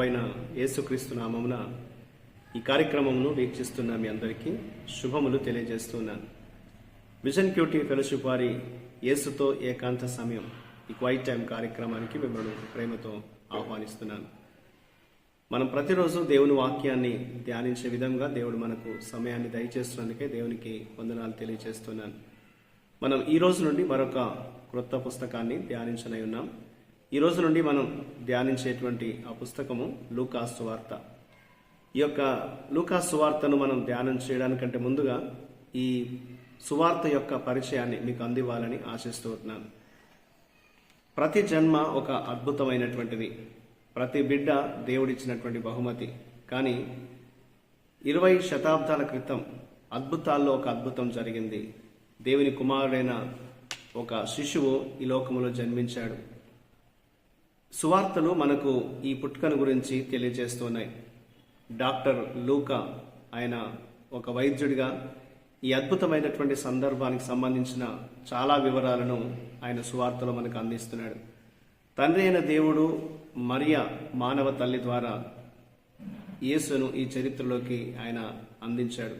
The ప్రభైన యేసుక్రీస్తు నామమున ఈ కార్యక్రమమును వీక్షిస్తున్న మీ అందరికీ శుభములు తెలియజేస్తున్నాను. మిషన్ క్యూటీ ఫెలోషిప్ వారి యేసుతో ఏకాంత సమయం ఈ క్వైట్ టైం కార్యక్రమానికి మిమ్మల్ని ప్రేమతో ఆహ్వానిస్తున్నాను. మనం ప్రతిరోజు దేవుని వాక్యాన్ని ధ్యానించే విధంగా దేవుడు మనకు సమయాన్ని దయచేస్తున్నందుకే దేవునికి వందనాలు తెలియజేస్తున్నాను. మనం ఈ రోజు నుండి మరొక క్రొత్త పుస్తకాన్ని ధ్యానించనై ఉన్నాం. ఈ రోజు నుండి మనం ధ్యానించేటువంటి ఆ పుస్తకము లూకాస్ సువార్త ఈ యొక్క లూకాస్ సువార్తను మనం ధ్యానం చేయడానికంటే ముందుగా ఈ సువార్త యొక్క పరిచయాన్ని మీకు అందివ్వాలని ఆశిస్తూ ఉంటున్నాను ప్రతి జన్మ ఒక అద్భుతమైనటువంటిది. ప్రతి బిడ్డ దేవుడిచ్చినటువంటి బహుమతి. కానీ ఇరవై శతాబ్దాల క్రితం అద్భుతాల్లో ఒక అద్భుతం జరిగింది. దేవుని కుమారుడైన ఒక శిశువు ఈ లోకములో జన్మించాడు. సువార్తలు మనకు ఈ పుట్టుకను గురించి తెలియజేస్తున్నాయి. డాక్టర్ లూకా ఆయన ఒక వైద్యుడిగా ఈ అద్భుతమైనటువంటి సందర్భానికి సంబంధించిన చాలా వివరాలను ఆయన సువార్తలో మనకు అందిస్తున్నాడు. తండ్రి అయిన దేవుడు మరియ మానవ తల్లి ద్వారా యేసును ఈ చరిత్రలోకి ఆయన అందించాడు.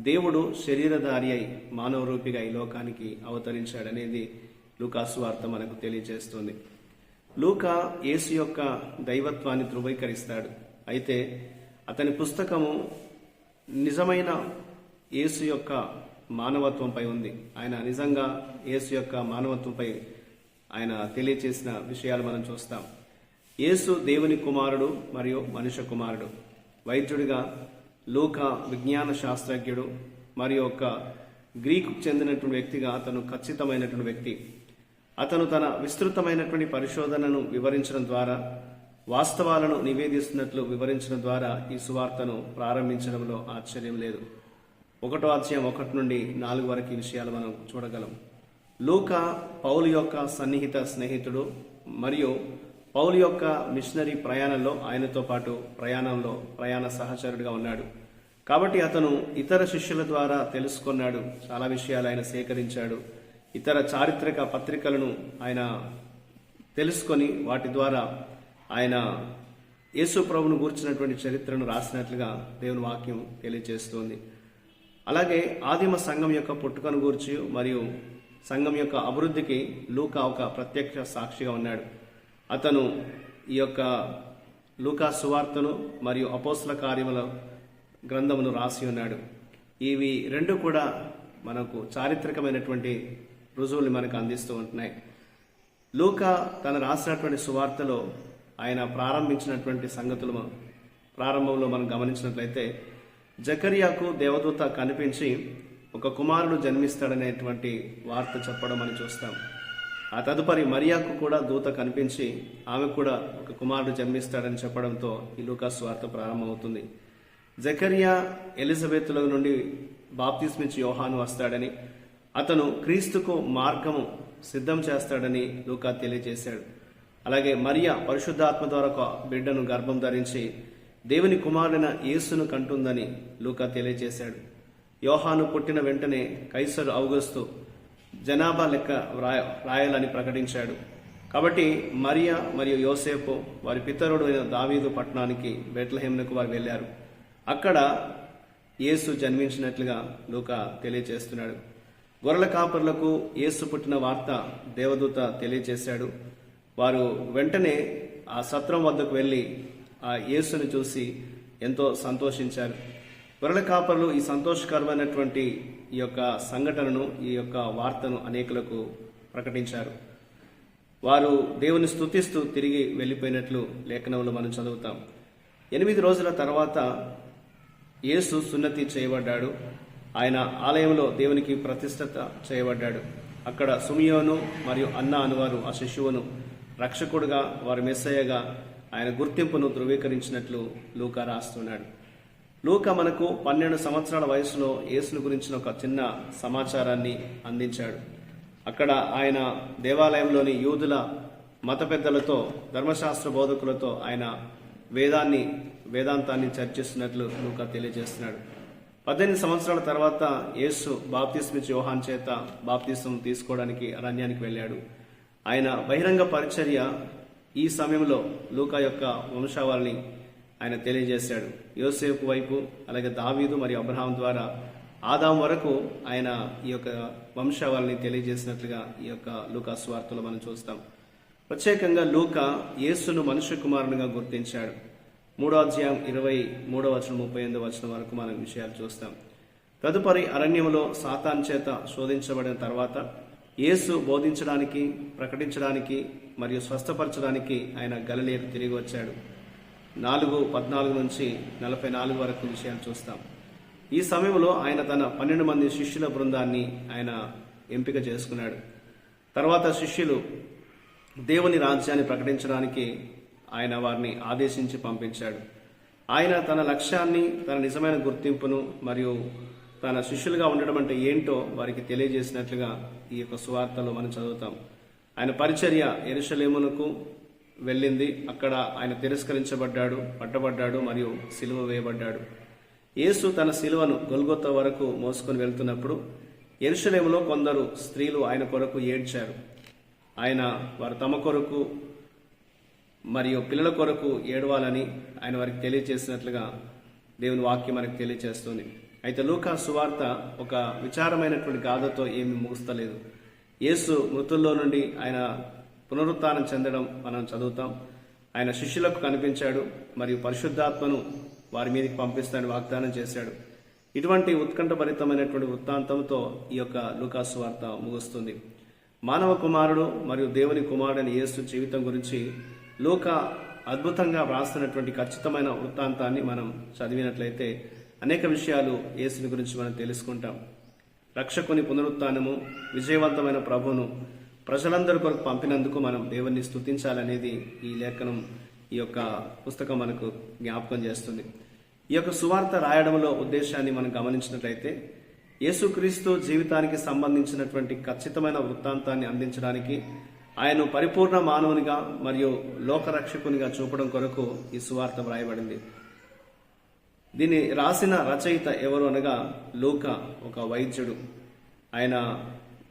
దేవుడు శరీరధారి అయి మానవ రూపిగా ఈ లోకానికి అవతరించాడనేది లుకాసు వార్త మనకు తెలియజేస్తుంది. లూకా యేసు యొక్క దైవత్వాన్ని ధృవీకరిస్తాడు. అయితే అతని పుస్తకము నిజమైన యేసు యొక్క మానవత్వంపై ఉంది. ఆయన నిజంగా యేసు యొక్క మానవత్వంపై ఆయన తెలియచేసిన విషయాలు మనం చూస్తాం. యేసు దేవుని కుమారుడు మరియు మనుష్య కుమారుడు. వైద్యుడిగా లూక విజ్ఞాన శాస్త్రజ్ఞుడు మరియు ఒక గ్రీకు చెందినటువంటి వ్యక్తిగా అతను ఖచ్చితమైనటువంటి వ్యక్తి. అతను తన విస్తృతమైనటువంటి పరిశోధనను వివరించడం ద్వారా వాస్తవాలను నివేదిస్తున్నట్లు వివరించడం ద్వారా ఈ సువార్తను ప్రారంభించడంలో ఆశ్చర్యం లేదు. ఒకటో అధ్యాయం ఒకటి నుండి నాలుగు వరకు ఈ విషయాలు మనం చూడగలం. లూక పౌలు యొక్క సన్నిహిత స్నేహితుడు మరియు పౌలు యొక్క మిషనరీ ప్రయాణంలో ఆయనతో పాటు ప్రయాణంలో ప్రయాణ సహచరుడిగా ఉన్నాడు. కాబట్టి అతను ఇతర శిష్యుల ద్వారా తెలుసుకున్నాడు. చాలా విషయాలు ఆయన సేకరించాడు. ఇతర చారిత్రక పత్రికలను ఆయన తెలుసుకొని వాటి ద్వారా ఆయన యేసు ప్రభును గూర్చినటువంటి చరిత్రను రాసినట్లుగా దేవుని వాక్యం తెలియజేస్తోంది. అలాగే ఆదిమ సంఘం యొక్క పుట్టుకను గూర్చి మరియు సంఘం యొక్క అభివృద్ధికి లూకా ఒక ప్రత్యక్ష సాక్షిగా ఉన్నాడు. అతను ఈ యొక్క లూకా సువార్తను మరియు అపోస్ల కార్యముల గ్రంథమును రాసి ఉన్నాడు. ఇవి రెండు కూడా మనకు చారిత్రకమైనటువంటి రుజువుల్ని మనకు అందిస్తూ ఉంటున్నాయి. లూకా తను రాసినటువంటి సువార్తలో ఆయన ప్రారంభించినటువంటి సంగతులు ప్రారంభంలో మనం గమనించినట్లయితే జకరియాకు దేవదూత కనిపించి ఒక కుమారుడు జన్మిస్తాడనేటువంటి వార్త చెప్పడం మనం చూస్తాం. ఆ తదుపరి మరియాకు కూడా దూత కనిపించి ఆమె కూడా ఒక కుమారుడు జన్మిస్తాడని చెప్పడంతో ఈ లూకాస్ వార్త ప్రారంభమవుతుంది. జకరియా ఎలిజబెత్ల నుండి బాప్తిస్మించి యోహాను వస్తాడని అతను క్రీస్తుకు మార్గము సిద్ధం చేస్తాడని లూకా తెలియజేశాడు. అలాగే మరియా పరిశుద్ధాత్మ ద్వారా ఒక బిడ్డను గర్భం ధరించి దేవుని కుమారుడైన యేసును కంటుందని లూకా తెలియజేశాడు. యోహాను పుట్టిన వెంటనే కైసరు ఔగస్తు జనాభా లెక్క వ్రాయ రాయాలని ప్రకటించాడు. కాబట్టి మరియా మరియు యోసేపు వారి పితరుడు అయిన దావీదు పట్టణానికి బెట్లహేమ్లకు వారు వెళ్ళారు. అక్కడ యేసు జన్మించినట్లుగా లూకా తెలియజేస్తున్నాడు. గొర్రెల కాపర్లకు యేసు పుట్టిన వార్త దేవదూత తెలియజేశాడు. వారు వెంటనే ఆ సత్రం వద్దకు వెళ్ళి ఆ యేసుని చూసి ఎంతో సంతోషించారు. గొర్రెల కాపర్లు ఈ సంతోషకరమైనటువంటి ఈ యొక్క సంఘటనను ఈ యొక్క వార్తను అనేకులకు ప్రకటించారు. వారు దేవుని స్తుతిస్తూ తిరిగి వెళ్ళిపోయినట్లు లేఖనంలో మనం చదువుతాం. ఎనిమిది రోజుల తర్వాత యేసు సున్నతి చేయబడ్డాడు. ఆయన ఆలయంలో దేవునికి ప్రతిష్టత చేయబడ్డాడు. అక్కడ సుమియోను మరియు అన్న అనువారు ఆ శిశువును రక్షకుడుగా వారి మెస్సయ్యగా ఆయన గుర్తింపును ధృవీకరించినట్లు లూకా రాస్తున్నాడు. లూకా మనకు పన్నెండు సంవత్సరాల వయసులో యేసును గురించిన ఒక చిన్న సమాచారాన్ని అందించాడు. అక్కడ ఆయన దేవాలయంలోని యూదుల మత పెద్దలతో ధర్మశాస్త్ర బోధకులతో ఆయన వేదాన్ని వేదాంతాన్ని చర్చిస్తున్నట్లు లూకా తెలియజేస్తున్నాడు. పద్దెనిమిది సంవత్సరాల తర్వాత యేసు బాప్తిస్మిచ్ యోహాన్ చేత బాప్తిసం తీసుకోవడానికి అరణ్యానికి వెళ్ళాడు. ఆయన బహిరంగ పరిచర్య ఈ సమయంలో లూకా యొక్క వంశావళిని ఆయన తెలియజేశాడు. యోసేపు వైపు అలాగే దావీదు మరియు అబ్రహాం ద్వారా ఆదాం వరకు ఆయన ఈ యొక్క వంశావళిని తెలియజేసినట్లుగా ఈ యొక్క లూకా స్వార్థలో మనం చూస్తాం. ప్రత్యేకంగా లూకా యేసును మనుష్య కుమారునిగా గుర్తించాడు. మూడో అధ్యాయం ఇరవై మూడో వచనం ముప్పై ఎనిమిది వచనం వరకు మనం విషయాలు చూస్తాం. తదుపరి అరణ్యంలో సాతాన్ చేత శోధించబడిన తర్వాత యేసు బోధించడానికి ప్రకటించడానికి మరియు స్వస్థపరచడానికి ఆయన గలలేరు తిరిగి వచ్చాడు. నాలుగు పద్నాలుగు నుంచి నలభై నాలుగు వరకు విషయాలు చూస్తాం. ఈ సమయంలో ఆయన తన పన్నెండు మంది శిష్యుల బృందాన్ని ఆయన ఎంపిక చేసుకున్నాడు. తర్వాత శిష్యులు దేవుని రాజ్యాన్ని ప్రకటించడానికి ఆయన వారిని ఆదేశించి పంపించాడు. ఆయన తన లక్ష్యాన్ని తన నిజమైన గుర్తింపును మరియు తన శిష్యులుగా ఉండడం అంటే ఏంటో వారికి తెలియజేసినట్లుగా ఈ యొక్క సువార్తలో మనం చదువుతాం. ఆయన పరిచర్య ఎరుషలేమునకు వెళ్ళింది. అక్కడ ఆయన తిరస్కరించబడ్డాడు పట్టబడ్డాడు మరియు సిలువ వేయబడ్డాడు. యేసు తన సిలువను గొల్గొత్త వరకు మోసుకొని వెళ్తున్నప్పుడు ఎరుషలేములో కొందరు స్త్రీలు ఆయన కొరకు ఏడ్చారు. ఆయన వారు తమ కొరకు మరియు పిల్లల కొరకు ఏడవాలని ఆయన వారికి తెలియజేసినట్లుగా దేవుని వాక్యం మనకు తెలియజేస్తుంది అయితే లూకా సువార్త ఒక విచారమైనటువంటి గాథతో ఏమి ముగుస్తలేదు. యేసు మృతుల్లో నుండి ఆయన పునరుత్నం చెందడం మనం చదువుతాం. ఆయన శిష్యులకు కనిపించాడు మరియు పరిశుద్ధాత్మను వారి మీదకి పంపిస్తానని వాగ్దానం చేశాడు. ఇటువంటి ఉత్కంఠభరితమైనటువంటి వృత్తాంతంతో ఈ యొక్క లూకాసు వార్త ముగుస్తుంది. మానవ కుమారుడు మరియు దేవుని కుమారుడని యేసు జీవితం గురించి లోక అద్భుతంగా వ్రాస్తున్నటువంటి ఖచ్చితమైన వృత్తాంతాన్ని మనం చదివినట్లయితే అనేక విషయాలు యేసుని గురించి మనం తెలుసుకుంటాం. రక్షకుని పునరుత్నము విజయవంతమైన ప్రభును ప్రజలందరి కొరకు పంపినందుకు మనం దేవుణ్ణి స్థుతించాలనేది ఈ లేఖనం ఈ యొక్క పుస్తకం మనకు జ్ఞాపకం చేస్తుంది. ఈ యొక్క సువార్త రాయడంలో ఉద్దేశాన్ని మనం గమనించినట్లయితే యేసుక్రీస్తు జీవితానికి సంబంధించినటువంటి ఖచ్చితమైన వృత్తాంతాన్ని అందించడానికి ఆయన పరిపూర్ణ మానవునిగా మరియు లోకరక్షకునిగా చూపడం కొరకు ఈ సువార్త వ్రాయబడింది. దీన్ని రాసిన రచయిత ఎవరు అనగా లూక ఒక వైద్యుడు. ఆయన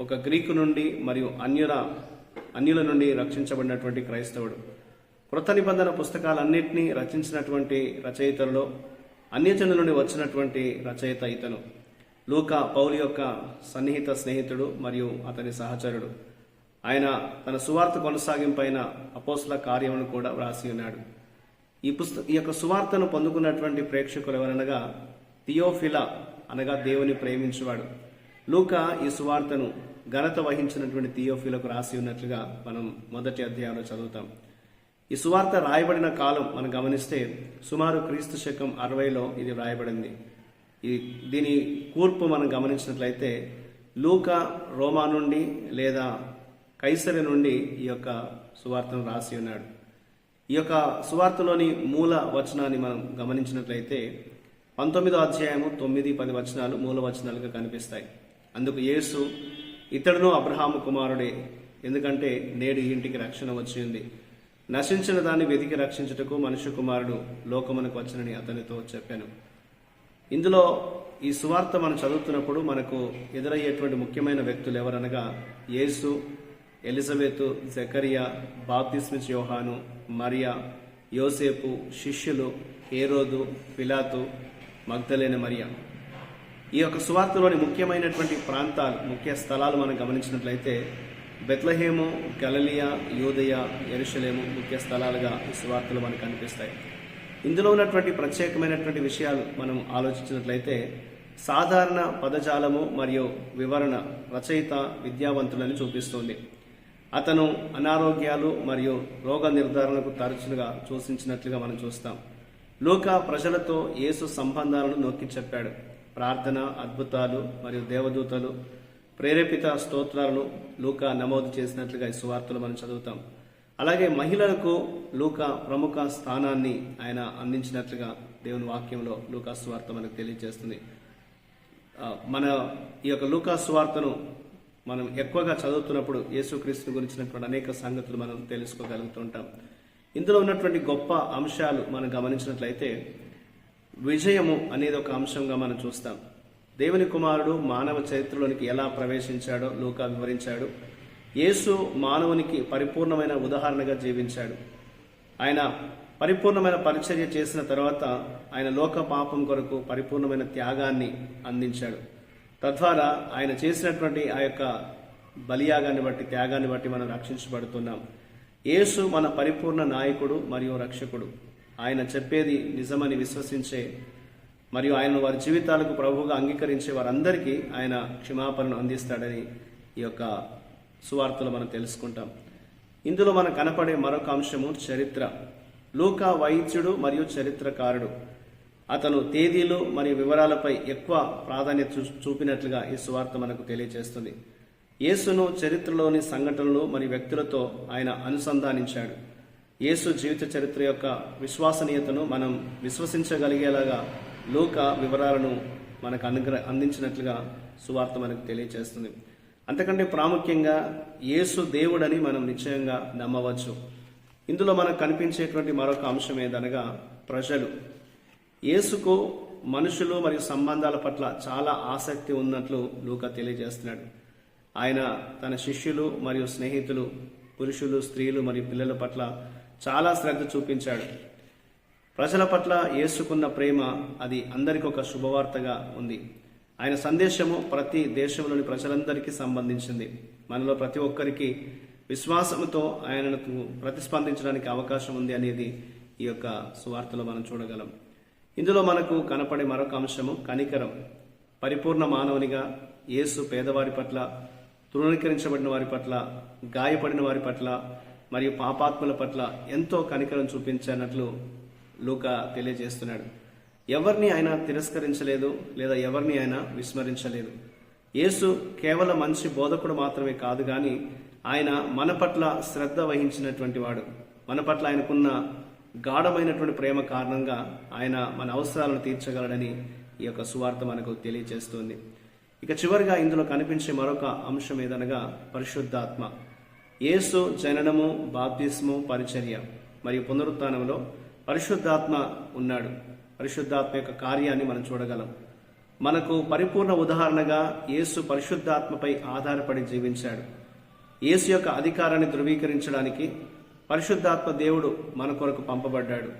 ఒక గ్రీకు నుండి మరియు అన్యుల అన్యుల నుండి రక్షించబడినటువంటి క్రైస్తవుడు. కృత నిబంధన పుస్తకాలన్నింటినీ రచించినటువంటి రచయితలలో అన్యజనుల నుండి వచ్చినటువంటి రచయిత ఇతను. లూకా పౌలు యొక్క సన్నిహిత స్నేహితుడు మరియు అతని సహచరుడు. ఆయన తన సువార్త కొనసాగింపైన అపోస్ల కార్యమును కూడా వ్రాసి ఉన్నాడు. ఈ పుస్త ఈ యొక్క సువార్తను పొందుకున్నటువంటి ప్రేక్షకులు ఎవరనగా థియోఫిలా అనగా దేవుని ప్రేమించేవాడు. లూకా ఈ సువార్తను ఘనత వహించినటువంటి థియోఫిలకు రాసి ఉన్నట్లుగా మనం మొదటి అధ్యాయంలో చదువుతాం. ఈ సువార్త రాయబడిన కాలం మనం గమనిస్తే సుమారు క్రీస్తు శకం అరవైలో ఇది రాయబడింది ఈ దీని కూర్పు మనం గమనించినట్లయితే లూకా రోమా నుండి లేదా కైసరి నుండి ఈ యొక్క సువార్తను రాసి ఉన్నాడు. ఈ యొక్క సువార్తలోని మూల వచనాన్ని మనం గమనించినట్లయితే పంతొమ్మిదో అధ్యాయము తొమ్మిది పది వచనాలు మూల వచనాలుగా కనిపిస్తాయి. అందుకు యేసు ఇతడును అబ్రహాము కుమారుడే ఎందుకంటే నేడు ఇంటికి రక్షణ వచ్చింది నశించిన దాన్ని వెతికి రక్షించుటకు మనుష్య కుమారుడు లోకమునకు వచ్చనని అతనితో చెప్పాను. ఇందులో ఈ సువార్త మనం చదువుతున్నప్పుడు మనకు ఎదురయ్యేటువంటి ముఖ్యమైన వ్యక్తులు ఎవరనగా యేసు ఎలిజబెత్ జకరియా బాప్తిస్మిచ్ యోహాను మరియా యోసేపు శిష్యులు ఏరోదు పిలాతు మగ్ధలేని మరియా. ఈ యొక్క సువార్తలోని ముఖ్యమైనటువంటి ప్రాంతాలు ముఖ్య స్థలాలు మనం గమనించినట్లయితే బెత్లహేము గలలియా యూదయ ఎరుషలేము ముఖ్య స్థలాలుగా ఈ సువార్తలు మనకు కనిపిస్తాయి. ఇందులో ఉన్నటువంటి ప్రత్యేకమైనటువంటి విషయాలు మనం ఆలోచించినట్లయితే సాధారణ పదజాలము మరియు వివరణ రచయిత విద్యావంతులని చూపిస్తుంది. అతను అనారోగ్యాలు మరియు రోగ నిర్ధారణకు తరచుగా సూచించినట్లుగా మనం చూస్తాం. లూకా ప్రజలతో యేసు సంబంధాలను నొక్కి చెప్పాడు. ప్రార్థన అద్భుతాలు మరియు దేవదూతలు ప్రేరేపిత స్తోత్రాలను లూకా నమోదు చేసినట్లుగా ఈ సువార్తలు మనం చదువుతాం. అలాగే మహిళలకు లూకా ప్రముఖ స్థానాన్ని ఆయన అందించినట్లుగా దేవుని వాక్యంలో లూకా సువార్త మనకు తెలియజేస్తుంది. మన ఈ యొక్క లూకా సువార్తను మనం ఎక్కువగా చదువుతున్నప్పుడు యేసుక్రీస్తు గురించినటువంటి అనేక సంగతులు మనం తెలుసుకోగలుగుతుంటాం. ఇందులో ఉన్నటువంటి గొప్ప అంశాలు మనం గమనించినట్లయితే విజయము అనేది ఒక అంశంగా మనం చూస్తాం. దేవుని కుమారుడు మానవ చరిత్రలోనికి ఎలా ప్రవేశించాడో లూకా వివరించాడు. యేసు మానవునికి పరిపూర్ణమైన ఉదాహరణగా జీవించాడు. ఆయన పరిపూర్ణమైన పరిచర్య చేసిన తర్వాత ఆయన లోక పాపం కొరకు పరిపూర్ణమైన త్యాగాన్ని అందించాడు. తద్వారా ఆయన చేసినటువంటి ఆ యొక్క బలియాగాన్ని బట్టి త్యాగాన్ని బట్టి మనం రక్షించబడుతున్నాం. యేసు మన పరిపూర్ణ నాయకుడు మరియు రక్షకుడు. ఆయన చెప్పేది నిజమని విశ్వసించే మరియు ఆయన వారి జీవితాలకు ప్రభువుగా అంగీకరించే వారందరికీ ఆయన క్షమాపణను అందిస్తాడని ఈ యొక్క సువార్తలు మనం తెలుసుకుంటాం. ఇందులో మనకు కనపడే మరొక అంశము చరిత్ర. లూకా వైద్యుడు మరియు చరిత్రకారుడు. అతను తేదీలు మరియు వివరాలపై ఎక్కువ ప్రాధాన్యత చూ- చూపినట్లుగా ఈ సువార్త మనకు తెలియజేస్తుంది యేసును చరిత్రలోని సంఘటనలు మరియు వ్యక్తులతో ఆయన అనుసంధానించాడు. యేసు జీవిత చరిత్ర యొక్క విశ్వసనీయతను మనం విశ్వసించగలిగేలాగా లోక వివరాలను మనకు అనుగ్ర అందించినట్లుగా సువార్త మనకు తెలియజేస్తుంది అంతకంటే ప్రాముఖ్యంగా యేసు దేవుడని మనం నిశ్చయంగా నమ్మవచ్చు. ఇందులో మనకు కనిపించేటువంటి మరొక అంశం ఏదనగా ప్రజలు. యేసుకు మనుషులు మరియు సంబంధాల పట్ల చాలా ఆసక్తి ఉన్నట్లు లూక తెలియజేస్తున్నాడు. ఆయన తన శిష్యులు మరియు స్నేహితులు పురుషులు స్త్రీలు మరియు పిల్లల పట్ల చాలా శ్రద్ధ చూపించాడు. ప్రజల పట్ల యేసుకున్న ప్రేమ అది అందరికి ఒక శుభవార్తగా ఉంది. ఆయన సందేశము ప్రతి దేశంలోని ప్రజలందరికీ సంబంధించింది. మనలో ప్రతి ఒక్కరికి విశ్వాసంతో ఆయనకు ప్రతిస్పందించడానికి అవకాశం ఉంది అనేది ఈ యొక్క సువార్తలో మనం చూడగలం. ఇందులో మనకు కనపడే మరొక అంశము కనికరం. పరిపూర్ణ మానవునిగా యేసు పేదవారి పట్ల తృణీకరించబడిన వారి పట్ల గాయపడిన వారి పట్ల మరియు పాపాత్ముల పట్ల ఎంతో కనికరం చూపించినట్లు లూక తెలియజేస్తున్నాడు. ఎవరిని ఆయన తిరస్కరించలేదు లేదా ఎవరిని ఆయన విస్మరించలేదు. యేసు కేవలం మంచి బోధకుడు మాత్రమే కాదు కానీ ఆయన మన పట్ల శ్రద్ధ వహించినటువంటి వాడు. మన పట్ల ఆయనకున్న గాఢమైనటువంటి ప్రేమ కారణంగా ఆయన మన అవసరాలను తీర్చగలడని ఈ యొక్క సువార్త మనకు తెలియజేస్తుంది ఇక చివరిగా ఇందులో కనిపించే మరొక అంశం ఏదనగా పరిశుద్ధాత్మ. యేసు జననము బాప్తిస్ము పరిచర్య మరియు పునరుత్థానంలో పరిశుద్ధాత్మ ఉన్నాడు. పరిశుద్ధాత్మ యొక్క కార్యాన్ని మనం చూడగలం. మనకు పరిపూర్ణ ఉదాహరణగా యేసు పరిశుద్ధాత్మపై ఆధారపడి జీవించాడు. యేసు యొక్క అధికారాన్ని ధృవీకరించడానికి పరిశుద్ధాత్మ దేవుడు మన కొరకు పంపబడ్డాడు.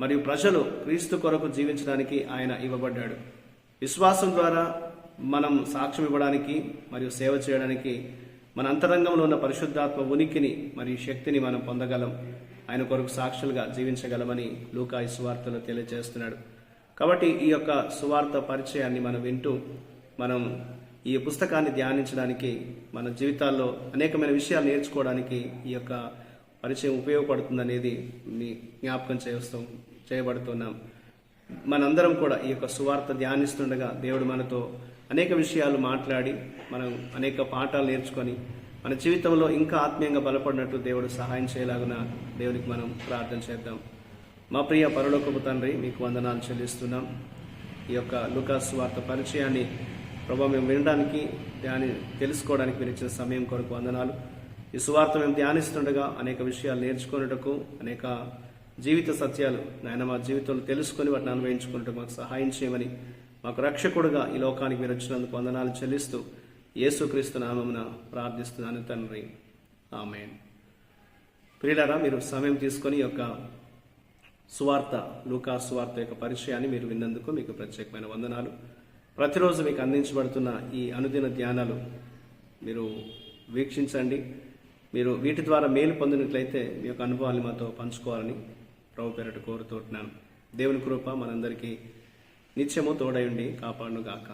మరియు ప్రజలు క్రీస్తు కొరకు జీవించడానికి ఆయన ఇవ్వబడ్డాడు. విశ్వాసం ద్వారా మనం సాక్ష్యం ఇవ్వడానికి మరియు సేవ చేయడానికి మన అంతరంగంలో ఉన్న పరిశుద్ధాత్మ ఉనికిని మరియు శక్తిని మనం పొందగలం. ఆయన కొరకు సాక్షులుగా జీవించగలమని లూకా ఈ సువార్తలో తెలియజేస్తున్నాడు. కాబట్టి ఈ యొక్క సువార్త పరిచయాన్ని మనం వింటూ మనం ఈ పుస్తకాన్ని ధ్యానించడానికి మన జీవితాల్లో అనేకమైన విషయాలు నేర్చుకోవడానికి ఈ యొక్క పరిచయం ఉపయోగపడుతుందనేది మీ జ్ఞాపకం చేస్తూ చేయబడుతున్నాం. మనందరం కూడా ఈ యొక్క సువార్త ధ్యానిస్తుండగా దేవుడు మనతో అనేక విషయాలు మాట్లాడి మనం అనేక పాఠాలు నేర్చుకొని మన జీవితంలో ఇంకా ఆత్మీయంగా బలపడినట్టు దేవుడు సహాయం చేయలాగున దేవునికి మనం ప్రార్థన చేద్దాం. మా ప్రియ పరలోకపు తండ్రి మీకు వందనాలు చెల్లిస్తున్నాం. ఈ యొక్క లుకాస్ వార్త పరిచయాన్ని ప్రభావ మేము వినడానికి దాన్ని తెలుసుకోవడానికి మీరు ఇచ్చిన సమయం కొరకు వందనాలు. ఈ సువార్త మేము ధ్యానిస్తుండగా అనేక విషయాలు నేర్చుకునేటకు అనేక జీవిత సత్యాలు నాయన మా జీవితంలో తెలుసుకొని వాటిని అన్వయించుకున్నట్టు మాకు సహాయం చేయమని మాకు రక్షకుడుగా ఈ లోకానికి మీరు వచ్చినందుకు వందనాలు చెల్లిస్తూ యేసుక్రీస్తు నామమున ప్రార్థిస్తున్నాను తండ్రి. ఆమె ప్రియులారా మీరు సమయం తీసుకొని యొక్క సువార్త లూకా సువార్త యొక్క పరిచయాన్ని మీరు విన్నందుకు మీకు ప్రత్యేకమైన వందనాలు. ప్రతిరోజు మీకు అందించబడుతున్న ఈ అనుదిన ధ్యానాలు మీరు వీక్షించండి. మీరు వీటి ద్వారా మేలు పొందినట్లయితే మీ యొక్క అనుభవాన్ని మాతో పంచుకోవాలని ప్రభు పేరట కోరుతున్నాను దేవుని కృప మనందరికీ నిత్యము తోడయుండి కాపాడుగాక